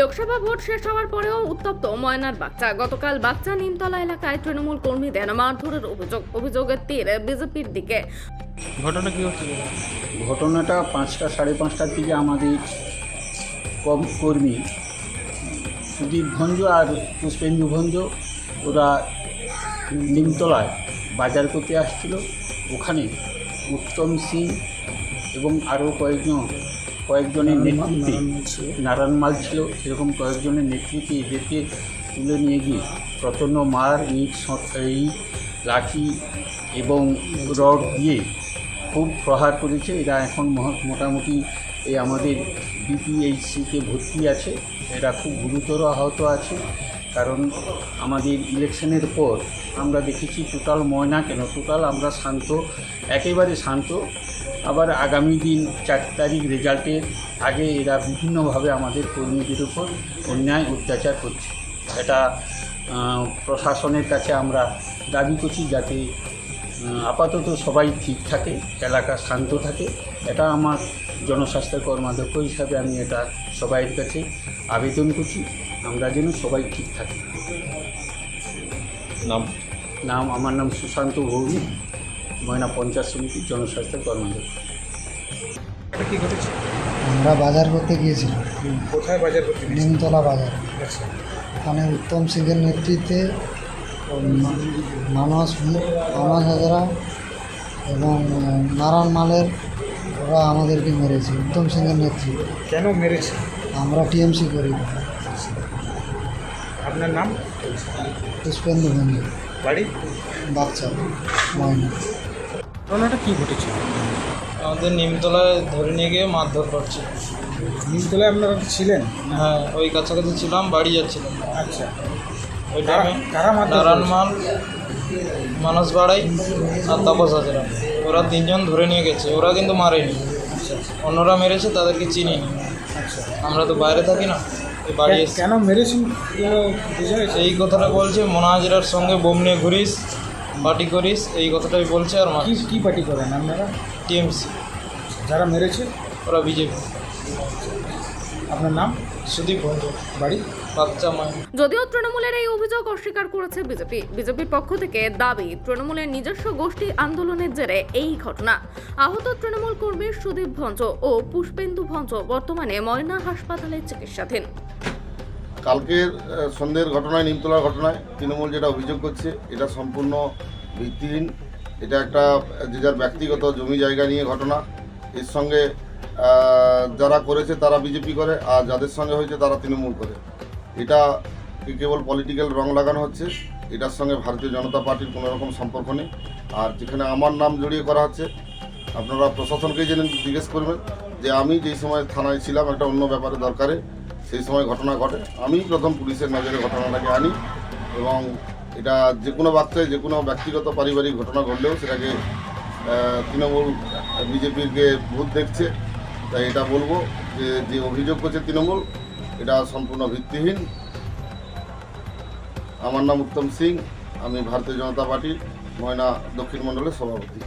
Lok Sabha vote শেষ হওয়ার পরেও উত্তপ্ত ময়নার বাচ্চা। গতকাল বাচ্চা নিমতলা এলাকায় তৃণমূল কর্মীদের মারধরের অভিযোগ অভিযোগের তীর বিজেপির দিকে। ঘটনা কি হচ্ছে? ঘটনাটা পাঁচটা সাড়ে পাঁচটার দিকে আমাদের কম কর্মী সুদীপ ভঞ্জ আর পুষ্পেন্দু ভঞ্জ ওরা নিমতলায় বাজার করতে আসছিল। ওখানে উত্তম সিং এবং আরও কয়েকজন কয়েকজনের নেতৃত্বে নারায়ণ মাল ছিল এরকম কয়েকজনের নেতৃত্বে এদেরকে তুলে নিয়ে গিয়ে প্রচণ্ড মার, ইট এই লাঠি এবং রড দিয়ে খুব প্রহার করেছে। এরা এখন মোটামুটি এই আমাদের বিপিএইচসিতে ভর্তি আছে। এরা খুব গুরুতর আহত আছে। কারণ আমাদের ইলেকশনের পর আমরা দেখেছি টোটাল ময়না কেন? টোটাল আমরা শান্ত, একেবারে শান্ত। আবার আগামী দিন চার তারিখ রেজাল্টের আগে এরা বিভিন্নভাবে আমাদের কর্মীদের উপর অন্যায় অত্যাচার করছে। এটা প্রশাসনের কাছে আমরা দাবি করছি যাতে আপাতত সবাই ঠিক থাকে এলাকা শান্ত থাকে। এটা আমার জনস্বাস্থ্য কর্মাধ্যক্ষ হিসাবে আমি এটা সবাইয়ের কাছে আবেদন করছি। আমরা যেন সবাই ঠিক থাকি। নাম? নাম আমার নাম সুশান্ত ভৌমিক। ময়না পঞ্চায়েত সমিতির জনস্বাস্থ্য কর্মাধ্যক্ষ এটা কি ঘটেছে? আমরা বাজার করতে গিয়েছিলাম। কোথায় বাজার করতে? নিমতলা বাজার। আচ্ছা। ওখানে উত্তম সিংয়ের নেতৃত্বে মানস মানস হাজরা এবং আহ, নারায়ণ মালের ওরা আমাদেরকে মেরেছে উত্তম সিংয়ের নেতৃত্বে। কেন মেরেছে? আমরা টিএমসি করি। আপনার নাম? পুষ্পেন্দু ভঞ্জ বাড়ি? বাচ্চা ময়না। ঘটনাটা কি ঘটেছে? আমাদের নিমতলায় ধরে নিয়ে গিয়ে মারধর করছে। নিমতলায় আপনারা ছিলেন? হ্যাঁ ওই কাছাকাছি ছিলাম বাড়ি যাচ্ছিলাম। আচ্ছা। ওই টাইমে নারায়ণ মাল মানস বাড়াই আর তাপস হাজরা। ওরা তিনজন ধরে নিয়ে গেছে ওরা কিন্তু মারেনি। অন্যরা মেরেছে তাদেরকে চিনি আচ্ছা। আমরা তো বাইরে থাকি না বাড়ি কেন মেরেছি এই কথাটা বলছে মোনা হাজরার সঙ্গে বোম নিয়ে ঘুরিস পার্টি করিস এই কথাটাই বলছে আর কি কি পার্টি করেন আপনারা? টিএমসি। যারা মেরেছে? ওরা বিজেপি। আপনার নাম? সুদীপ ভঞ্জ বাড়ি? যদিও তৃণমূলের এই অভিযোগ অস্বীকার করেছে বিজেপি বিজেপির পক্ষ থেকে দাবি তৃণমূলের নিজস্ব গোষ্ঠী আন্দোলনের জেরে এই ঘটনা। আহত তৃণমূল কর্মী সুদীপ ভঞ্জ ও পুষ্পেন্দু ভঞ্জ বর্তমানে ময়না হাসপাতালে চিকিৎসাধীন। কালকের সন্ধ্যের ঘটনায়, নিমতলার ঘটনায় তৃণমূল যেটা অভিযোগ করছে, এটা সম্পূর্ণ ভিত্তিহীন। এটা একটা, যে যার ব্যক্তিগত জমি জায়গা নিয়ে ঘটনা। এর সঙ্গে যারা করেছে তারা বিজেপি করে, আর যাদের সঙ্গে হয়েছে তারা তৃণমূল করে। এটা কেবল পলিটিক্যাল রং লাগানো হচ্ছে, এটার সঙ্গে ভারতীয় জনতা পার্টির কোনো রকম সম্পর্ক নেই। আর যেখানে আমার নাম জড়িয়ে করা হচ্ছে, আপনারা প্রশাসনকেই জেনে জিজ্ঞেস করবেন যে আমি যেই সময় থানায় ছিলাম, একটা অন্য ব্যাপারে দরকারে সেই সময় ঘটনা ঘটে। আমি প্রথম পুলিশের নজরে ঘটনাটাকে আনি এবং এটা যে কোনো বাচ্চায় যে কোনো ব্যক্তিগত পারিবারিক ঘটনা ঘটলেও সেটাকে তৃণমূল বিজেপিকে ভূত দেখছে। তাই এটা বলব যে যে অভিযোগ করছে তৃণমূল, এটা সম্পূর্ণ ভিত্তিহীন। আমার নাম উত্তম সিং, আমি ভারতীয় জনতা পার্টির ময়না দক্ষিণ মণ্ডলের সভাপতি।